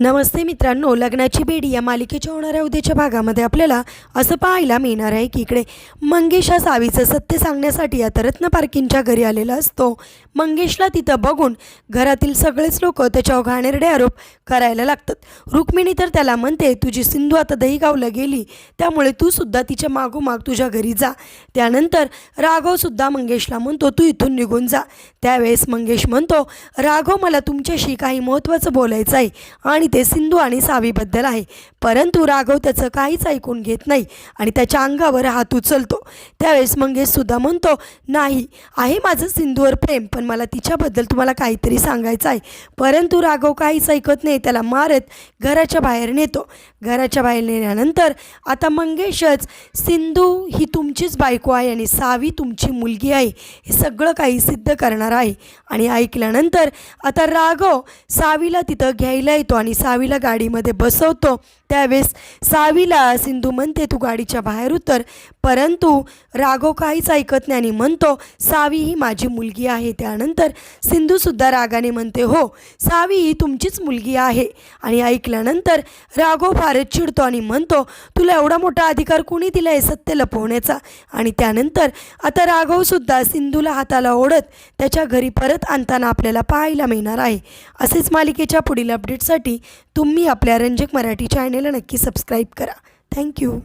नमस्ते मित्रांनो लग्नाची बेडी या मालिकेच्या होणाऱ्या उद्याच्या भागामध्ये आपल्याला असं पाहायला मिळणार आहे की इकडे मंगेश हा सावीचं सत्य सांगण्यासाठी आता रत्न पार्किंगच्या घरी आलेला असतो. मंगेशला तिथं बघून घरातील सगळेच लोक त्याच्यावर घाणेरडे आरोप करायला लागतात. रुक्मिणी तर त्याला म्हणते तुझी सिंधू आता दहीगावला गेली त्यामुळे तू सुद्धा तिच्या मागोमाग तुझ्या घरी जा. त्यानंतर राघवसुद्धा मंगेशला म्हणतो तू इथून निघून जा. त्यावेळेस मंगेश म्हणतो राघव मला तुमच्याशी काही महत्त्वाचं बोलायचं आहे आणि ते सिंधू आणि सावीबद्दल आहे. परंतु राघव त्याचं काहीच ऐकून घेत नाही आणि त्याच्या अंगावर हात उचलतो. त्यावेळेस मंगेशसुद्धा म्हणतो नाही आहे माझं सिंधूवर प्रेम पण मला तिच्याबद्दल तुम्हाला काहीतरी सांगायचं आहे. परंतु राघव काहीच ऐकत नाही. त्याला मारत घराच्या बाहेर नेतो. घराच्या बाहेर नेल्यानंतर आता मंगेशच सिंधू ही तुमचीच बायको आहे आणि सावी तुमची मुलगी आहे. हे सगळं काही सिद्ध करणार आहे. आणि ऐकल्यानंतर आता राघव सावीला तिथं घ्यायला येतो आणि सावीला गाडीमध्ये बसवतो. त्यावेळेस सावीला सिंधू म्हणते तू गाडीच्या बाहेर उतर. परंतु राघव काहीच ऐकत नाही म्हणतो सावी ही माझी मुलगी आहे. त्यानंतर सिंधूसुद्धा रागाने म्हणते हो सावी ही तुमचीच मुलगी आहे. आणि ऐकल्यानंतर राघव फारच चिडतो आणि म्हणतो तुला एवढा मोठा अधिकार कुणी दिला आहे सत्य लपवण्याचा? आणि त्यानंतर आता राघवसुद्धा सिंधूला हाताला ओढत त्याच्या घरी परत आणताना आपल्याला पाहायला मिळणार आहे. असेच मालिकेच्या पुढील अपडेटसाठी तुम्ही आपल्या रंजक मराठी चॅनेलला नक्की सबस्क्राईब करा. थँक्यू